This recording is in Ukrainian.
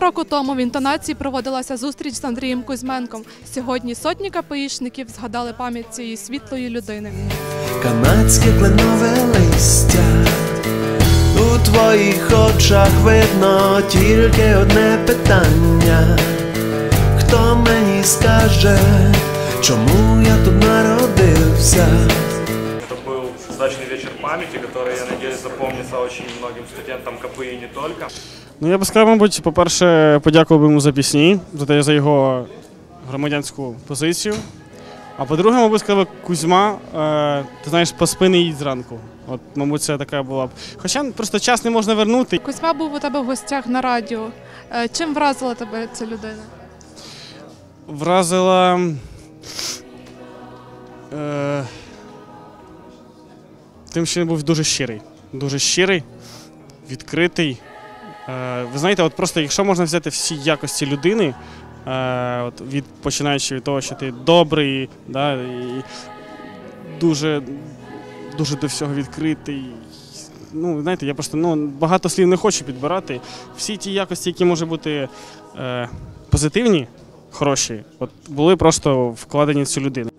Півроку тому в інтонації проводилася зустріч з Андрієм Кузьменком. Сьогодні сотні КПІшників згадали пам'ять цієї світлої людини. Канадське кленове листя. У твоїх очах видно тільки одне питання. Хто мені скаже, чому я тут народився? Это был сдачный вечер памяти, который, я надеюсь, запомнится очень многим студентам КПИ и не только. Ну, я би сказав, мабуть, по-перше, подякував би йому за пісні, за те, за його громадянську позицію. А по-друге, мабуть, сказав Кузьма, е, ти знаєш, поспи не їдь зранку. От, мабуть, це така була б. Хоча просто час не можна вернути. Кузьма був у тебе в гостях на радіо. Е, Чим вразила тебе ця людина? Вразила. Е, тим, що він був дуже щирий. Дуже щирий, відкритий. Е, ви знаєте, от просто якщо можна взяти всі якості людини, е, от від, починаючи від того, що ти добрий, да, і дуже, дуже до всього відкритий. Ну, знаєте, я просто ну, багато слів не хочу підбирати. Всі ті якості, які можуть бути е, позитивні, хороші, от були просто вкладені в цю людину.